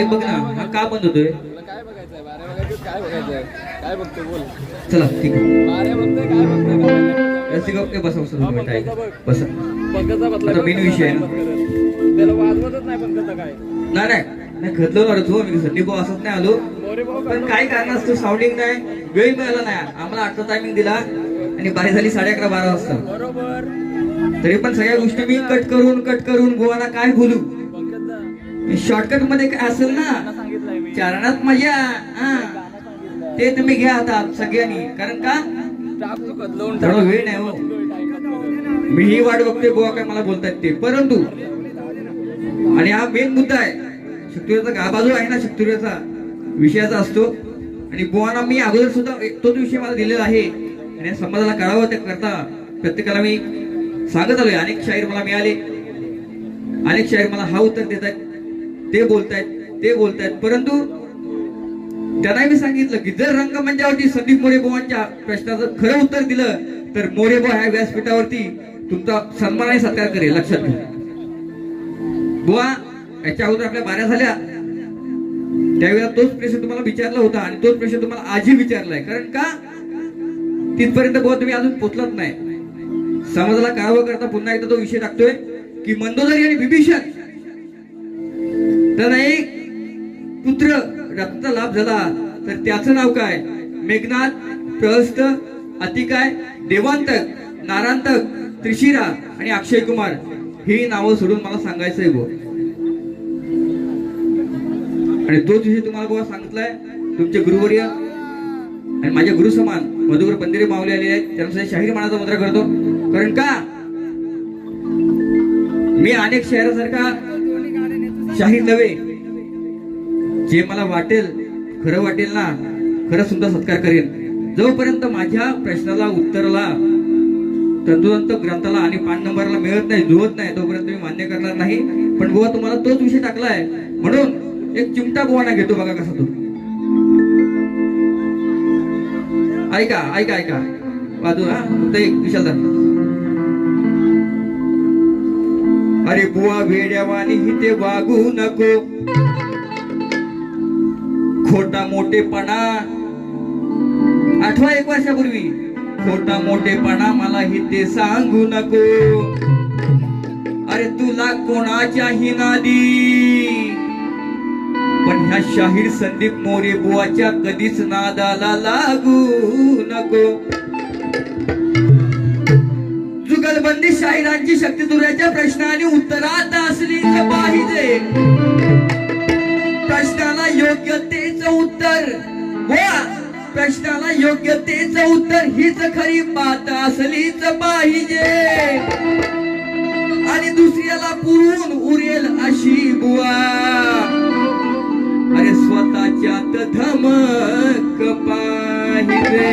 Mic बघ ना हा का तुला काय बघायचंय? बाऱ्या बघायचं काय बघायचंय? काय बघतो बोल. चला ठीक आहे. बाऱ्या बघतोय काय बघतोय? काय बघतोय? रसिक ओके बसा बसा हा, दोन मिनिटं ऐका. बसा. पंकजचा बदला आता बिन विषय आहे ना. त्याला वाजवतच नाही पंकजचा काय. नाही नाही. नाही खतलो ना तू. मी संदीप भाऊ असंच नाही आलो. मोरे भाऊ पण काही कारणास्तव साऊंडिंग नाही. वेळ मिळाला नाही. आम्हाला आठचा टायमिंग दिला आणि बारी झाली साडे अकरा बारा वाजता. बरोबर. तरी पण सगळ्या गोष्टी मी कट करून कट करून गोवाला काय बोलू? शॉर्टकटमध्ये काय असेल ना? चारणात मजा. ते तुम्ही घ्या आता सगळ्यांनी. कारण का? थोडा वेळ नाही हो. मी ही वाट बघते गोवा काय मला बोलतात ते. परंतु आणि हा मेन मुद्दा आहे. शक्तीचा गाबाजू आहे ना शक्तीचा विषयाचा असतो. आणि बुवाना मी अगोदर सुद्धा एक- तोच विषय मला दिलेला आहे. आणि समाजाला कळावं त्या करता प्रत्येकाला मी सांगत आलोय. अनेक शाहीर मला मिळाले. अनेक शाहीर मला हा उत्तर देत आहेत ते बोलतायत ते बोलतायत. परंतु त्यांना मी सांगितलं की जर रंगमंचावरती संदीप मोरेबुवांच्या प्रश्नाचं खरं उत्तर दिलं तर मोरेबा ह्या व्यासपीठावरती तुमचा सन्मान सत्कार करेल. लक्षात घ्या बुवा याच्या अगोदर आपल्या बाऱ्या झाल्या. त्यावेळेला तोच प्रश्न तुम्हाला विचारला होता आणि तोच प्रश्न तुम्हाला आजही विचारलाय. कारण का? तिथपर्यंत बुवा तुम्ही अजून पोचलात नाही. समाजाला काळावं करता पुन्हा एकदा तो विषय टाकतोय की मंदोदरी आणि विभीषण त्यांना एक पुत्र रक्ताचा लाभ झाला. तर त्याचं नाव काय? मेघनाथ प्रहस्त अतिकाय देवांतक नारांतक त्रिशिरा आणि अक्षय कुमार. ही नावं सोडून मला सांगायचंय बुवा. आणि तोच विषय तुम्हाला बुवा सांगितलाय तुमचे गुरुवर्य आणि माझे गुरु समान मधुकर पंदिरे मावले आले आहेत. त्यांना शाहीर मनाचा मुद्रा करतो. कारण का? मी अनेक शहरासारखा शाहीर नव्हे. जे मला वाटेल खरं वाटेल ना खरं सुद्धा सत्कार करेन. जोपर्यंत माझ्या प्रश्नाला उत्तरला तंतोतंत ग्रंथाला आणि पान नंबरला मिळत नाही जुळत नाही तोपर्यंत मी मान्य करणार नाही. पण बुवा तुम्हाला तोच विषय टाकलाय. म्हणून एक चिमटा गोवाना घेतो बघा कसा तो. ऐका ऐका ऐका. वाजू हा फक्त एक विशाल अरे बुवा वेड्यावानी हिते वागू नको. खोटा मोठेपणा. आठवा एक वर्षापूर्वी. खोटा मोठेपणा मला हिते सांगू नको. अरे तुला कोणाच्याही नादी. पण ह्या शाहीर संदीप मोरे बुवाच्या कधीच नादाला लागू नको. जुगलबंदी शाहिरांची शक्ती दुर्याच्या प्रश्नाने उत्तरात असली पाहिजे. प्रश्नाला योग्य तेच उत्तर. प्रश्नाला योग्य तेच उत्तर. हीच खरी बात असलीच पाहिजे. आणि दुसऱ्याला पुरून उरेल अशी बुवा. अरे स्वतःच्यात धमक पाहिजे.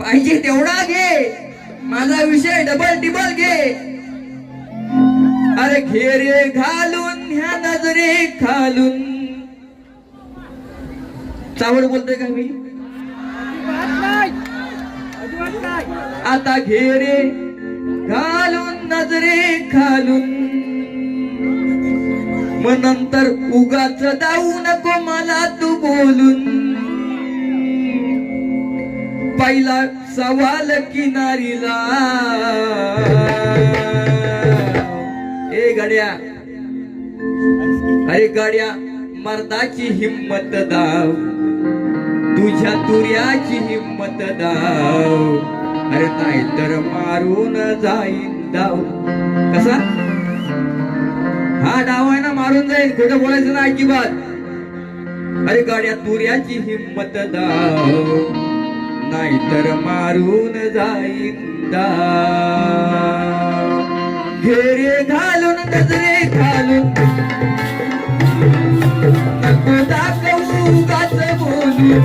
पाहिजे तेवढा घे. माझा विषय डबल टिबल घे. अरे घेरे घालून ह्या नजरे खालून. चावड बोलते का मी? आता घेरे घालून नजरे खालून. मग नंतर उगाच जाऊ नको मला तू बोलून. पहिला सवाल किनारीला. ए गाड्या. अरे गाड्या मर्दाची हिम्मत दाव. तुझ्या तुर्याची हिम्मत दाव. अरे नाही तर मारून जाईन दाव. कसा? हा डाव आहे ना मारून जाईल कुठं बोलायचं ना अजिबात. अरे गाड्या तुर्याची हिम्मत दाव. नाहीतर मारून जाईन दाव घेरे घालून नजरे घालून. नको दाखवू गाच बोलू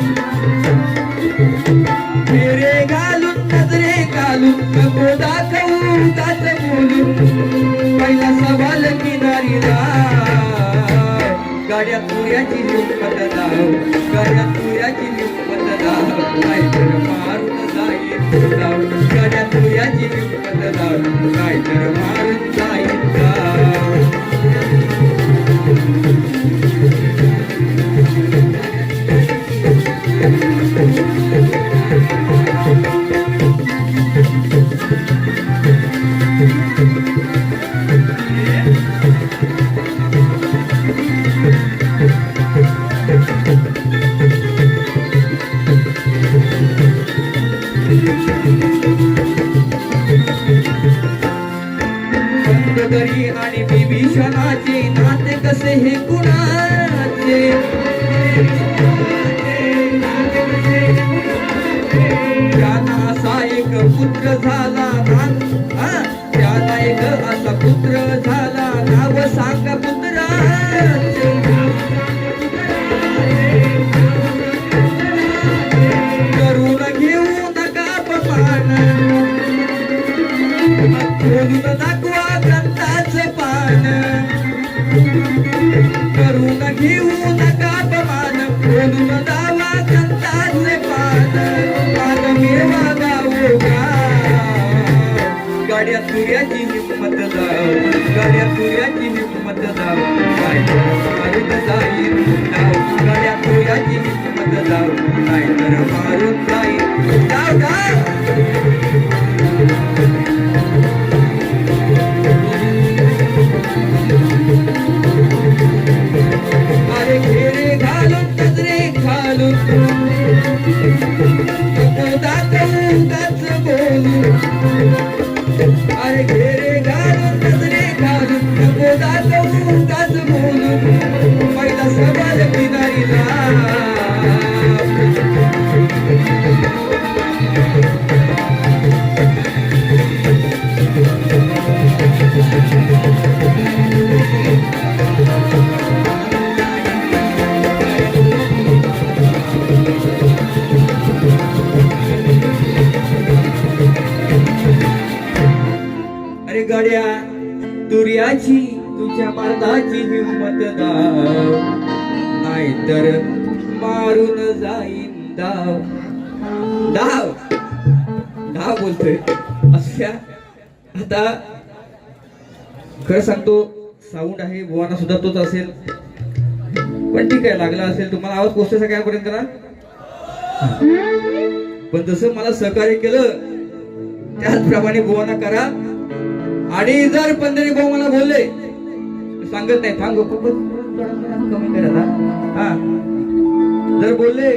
घेरे घालून नजरे घालून. नको दाखवू गाच बोलू पहिला सवाल किनारीला. गाड्या तुऱ्याची लोक दाव गाड्या तुऱ्याची हिंमत दाव नाहीतर मारून जाईल दाव गाड्या तुऱ्याची हिंमत दाव नाहीतर मारून जाईल खोलून दाखवा ग्रंथाच पान. करून घेऊ नका अपमान खोलून दावा ग्रंथाच पान. पान मिळवा गावो गाड्या तुऱ्याची हिंमत जाव गाड्या तुऱ्याची हिंमत जाव. काय मारून जाईल गाड्या तुऱ्याची हिंमत जाव. तर मारून जाईल डाव गड्या तुर्याची तुझ्या मर्दाची हिंमत दाव. नाहीतर मारून जाईन दाव. धाव धाव बोलतोय. अशा आता खरं सांगतो साऊंड आहे बुवाना सुद्धा तोच असेल. पण ठीक आहे लागला असेल. तुम्हाला आवाज पोचते सगळ्यापर्यंत ना? पण जसं मला सहकार्य केलं त्याचप्रमाणे बुवाना करा. आणि जर पंढरी भाऊ मला बोलले सांगत नाही थांब खूपच कमी करत हा. जर बोलले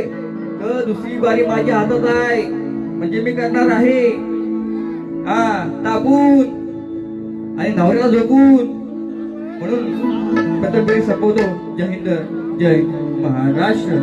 तर दुसरी बारी माझ्या हातात आहे म्हणजे मी करणार आहे. हा तापून आणि नवऱ्याला झोपून म्हणून पत्रपरी संपवतो जय हिंद जय महाराष्ट्र.